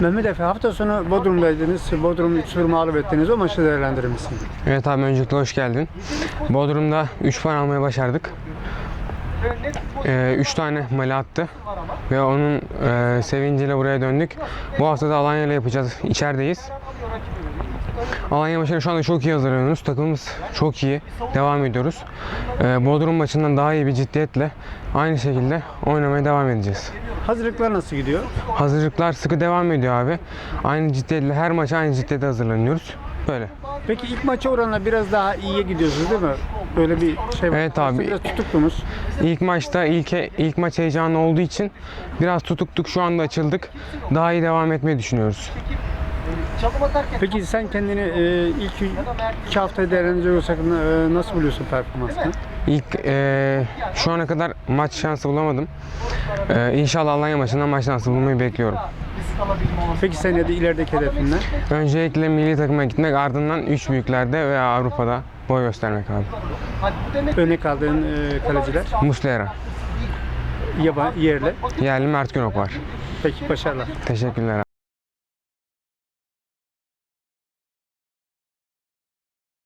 Mehmet Efe hafta sonu Bodrum'daydınız. Bodrum 3-0 mağlup ettiniz. O maçı değerlendirir misin? Evet abi öncelikle hoş geldin. Bodrum'da 3 puan almayı başardık. 3 tane mali attı ve onun e, sevinciyle buraya döndük. Bu hafta da Alanya ile yapacağız. İçerideyiz. Alanya maçına şu anda çok iyi hazırlanıyoruz. Takımımız çok iyi. Devam ediyoruz. E, Bodrum maçından daha iyi bir ciddiyetle aynı şekilde oynamaya devam edeceğiz. Hazırlıklar nasıl gidiyor? Hazırlıklar sıkı devam ediyor abi. Aynı ciddiyetle her maç aynı ciddiyete hazırlanıyoruz. Böyle. Peki ilk maça oranla biraz daha iyiye gidiyorsunuz değil mi? Böyle bir şey var. Evet abi. Biraz tutuktunuz. İlk maçta ilk ilk maç heyecanı olduğu için biraz tutuktuk. Şu anda açıldık. Daha iyi devam etmeyi düşünüyoruz. Peki sen kendini e, ilk iki hafta değerlendirecek olsak e, nasıl buluyorsun performansını? İlk eee, şu ana kadar maç şansı bulamadım. Eee inşallah Alanya maçından maç şansı bulmayı bekliyorum. Peki senede ilerideki hedefin ne? Öncelikle milli takıma gitmek ardından üç büyüklerde veya Avrupa'da boy göstermek abi. Örnek aldığın e, kaleciler Muslera. yaban, yerli. Yerli Mert Günok var. Peki başarılar. Teşekkürler abi.